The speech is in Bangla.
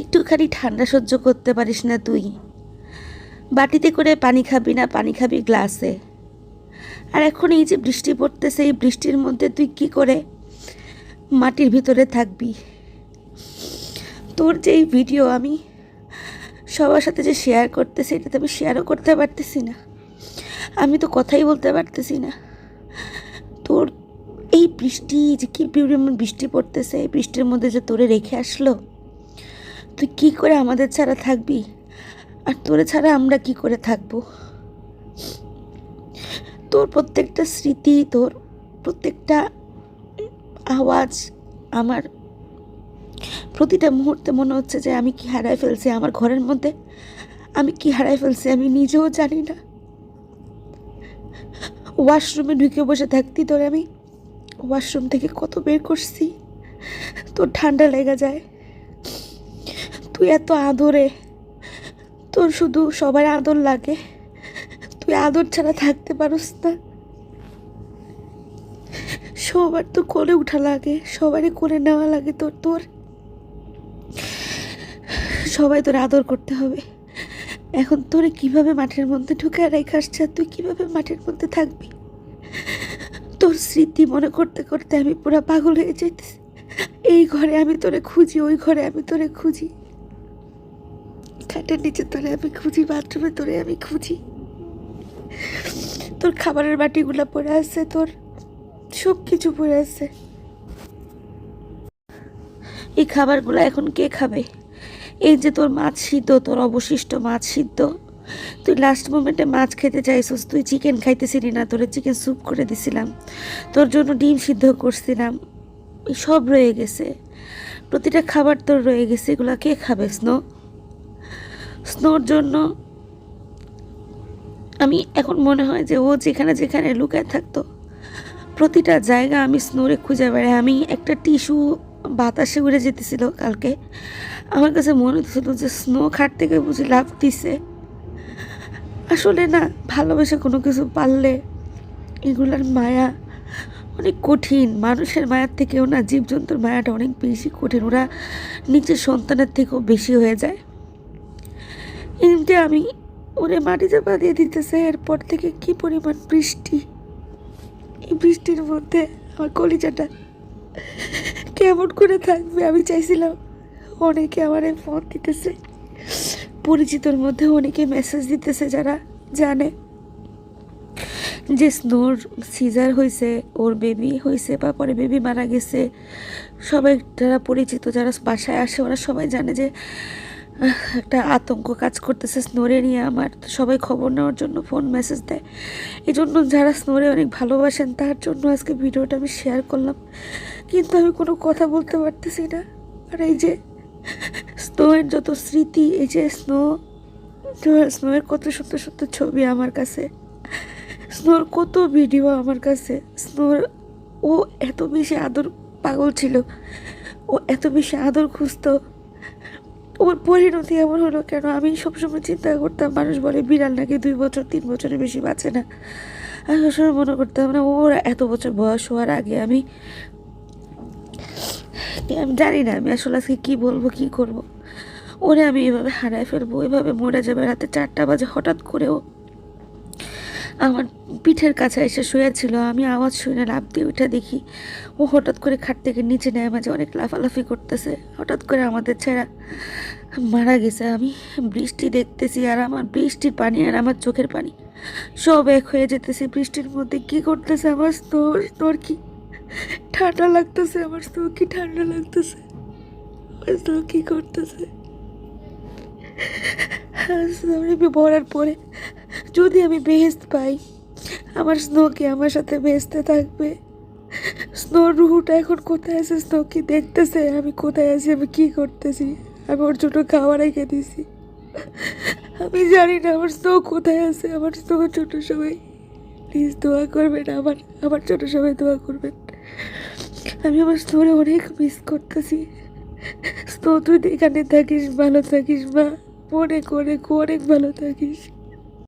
একটুখানি ঠান্ডা সহ্য করতে পারিস না তুই। বাটিতে করে পানি খাবি না, পানি খাবি গ্লাসে। আর এখন এই যে বৃষ্টি পড়তেছে, এই বৃষ্টির মধ্যে তুই কি করে মাটির ভিতরে থাকবি? তোর যে এই ভিডিও আমি সবার সাথে যে শেয়ার করতেছি, এটা তো আমি শেয়ারও করতে পারতেছি না। আমি তো কথাই বলতে পারতেছি না। তোর এই বৃষ্টি যে কি বৃষ্টি পড়তেছে, এই বৃষ্টির মধ্যে যে তোরে রেখে আসলো তুই কি করে আমাদের ছাড়া থাকবি? আর তোরে ছাড়া আমরা কি করে থাকব? তোর প্রত্যেকটা স্মৃতি, তোর প্রত্যেকটা আওয়াজ আমার প্রতিটা মুহূর্তে মনে হচ্ছে যে আমি কি হারায় ফেলছি আমার ঘরের মধ্যে? আমি কি হারায় ফেলছি আমি নিজেও জানি না। ওয়াশরুমে ঢুকে বসে থাকতি তোর আমি। ওয়াশরুম থেকে কত বের করছি? তোর ঠান্ডা লেগে যায়। তুই এত আদরে। তোর শুধু সবার আদর লাগে। তুই আদর ছাড়া থাকতে পারস না। সবার তো কোলে উঠা লাগে, সবারই কোলে নেওয়া লাগে তোর তোর। সবাই তোর আদর করতে হবে। এখন তোরে কীভাবে মাঠের মধ্যে ঢুকে রেখে আসছে তুই কীভাবে মাঠের মধ্যে থাকবি? তোর স্মৃতি মনে করতে করতে আমি পুরো পাগল হয়ে যাইতেছি। এই ঘরে আমি তোরে খুঁজি, ওই ঘরে আমি তোরে খুঁজি। খাটের নিচে তোরে আমি খুঁজি বাথরুমে তোরে আমি খুঁজি। তোর খাবারের বাটিগুলো পড়ে আছে, তোর সব কিছু পড়ে আছে। এই খাবারগুলো এখন কে খাবে? এই যে তোর মাছ সিদ্ধ, তোর অবশিষ্ট মাছ সিদ্ধ। তুই লাস্ট মোমেন্টে মাছ খেতে চাইছিস, তুই চিকেন খাইতেছিলি না, তোরে চিকেন স্যুপ করে দিছিলাম। তোর জন্য ডিম সিদ্ধ করছিলাম। সব রয়ে গেছে। প্রতিটা খাবার তোর রয়ে গেছে, এগুলো কে খাবে, স্নো? স্নোর জন্য। আমি এখন মনে হয় যে ও যেখানে যেখানে লুকায় থাকতো, প্রতিটা জায়গা আমি স্নোরে খুঁজে বেড়াই। আমি একটা টিস্যু বাতাসে উড়ে যেতেছিল কালকে। আমার কাছে মনে হচ্ছিল যে স্নো খাট থেকে বুঝি লাভ দিছে। আসলে না, ভালোবেসে কোনো কিছু পারলে এগুলার মায়া অনেক কঠিন। মানুষের মায়ার থেকেও না, জীবজন্তুর মায়াটা অনেক বেশি কঠিন। ওরা নিজের সন্তানের থেকেও বেশি হয়ে যায়। এমনি আমি ওরে মাটি চাপা দিয়ে দিতেছে, এরপর থেকে কি পরিমাণ বৃষ্টি? এই বৃষ্টির মধ্যে আমার কলিজাটা কেমন করে থাকবে আমি চাইছিলাম। অনেকে আমার ফোন দিতেছে। পরিচিতর মধ্যে অনেকে মেসেজ দিতেছে যারা জানে যে স্নোর সিজার হয়েছে, ওর বেবি হয়েছে বা পরে বেবি মারা গেছে। সবাই যারা পরিচিত, যারা বাসায় আসে, ওরা সবাই জানে যে একটা আতঙ্ক কাজ করতেছে স্নোরে নিয়ে আমার। তো সবাই খবর নেওয়ার জন্য ফোন মেসেজ দেয়। এই জন্য যারা স্নোরে অনেক ভালোবাসেন, তার জন্য আজকে ভিডিওটা আমি শেয়ার করলাম। কিন্তু আমি কোনো কথা বলতে পারতেছি না। আর এই যে স্নোয়ের যত স্মৃতি, এই যে স্নো, স্নোয়ের কত সুন্দর সুন্দর ছবি আমার কাছে। স্নোর কত ভিডিও আমার কাছে। স্নোর, ও এত বেশি আদর পাগল ছিল। ও এত বেশি আদর খুঁজতো। ওর পরিণতি এমন হলো কেন? আমি সবসময় চিন্তা করতাম মানুষ বলে বিড়াল নাকি দুই বছর, তিন বছরের বেশি বাঁচে না। আমি সবসময় মনে করতাম না, ওর এত বছর বয়স হওয়ার আগে আমি আমি জানি না আমি আসলে আজকে কী বলব, কী করব। ওরে আমি এভাবে হারায় ফেলব, এভাবে মরে যাবে, রাতে চারটা বাজে হঠাৎ করেও আমার পিঠের কাছে এসে শুয়েছিল, আমি আওয়াজ শুনে লাভ দিয়ে উঠে দেখি ও হঠাৎ করে খাট থেকে নিচে নেয় মাঝে অনেক লাফালাফি করতেছে, হঠাৎ করে আমাদের ছেড়া মারা গেছে, আমি বৃষ্টি দেখতেছি আর আমার বৃষ্টির পানি আর আমার চোখের পানি, সব এক হয়ে যেতেছে, বৃষ্টির মধ্যে কি করতেছে আমার তোর তোর কি ঠান্ডা লাগতেছে, আমার তো কি ঠান্ডা লাগতেছে তো কি করতেছে? আমি মরার পরে যদি আমি বেহেস্ত পাই, আমার স্নোকে আমার সাথে বেহেস্তে থাকবে? স্নোর রুহুটা এখন কোথায় আছে? স্নো কি দেখতেছে? আমি কোথায় আছি? আমি কি করতেছি? আমি ওর জন্য খাওয়া রেখে দিছি। আমি জানি না আমার স্নো কোথায় আছে। আমার স্নো ছোট সবাই প্লিজ দোয়া করবেন। আমার আমার ছোট সবাই দোয়া করবেন। আমি আমার স্নোরে অনেক মিস করতেছি। স্নো তুই এখানে থাকিস, ভালো থাকিস, মা। মনে করে, অনেক ভালো থাকিস।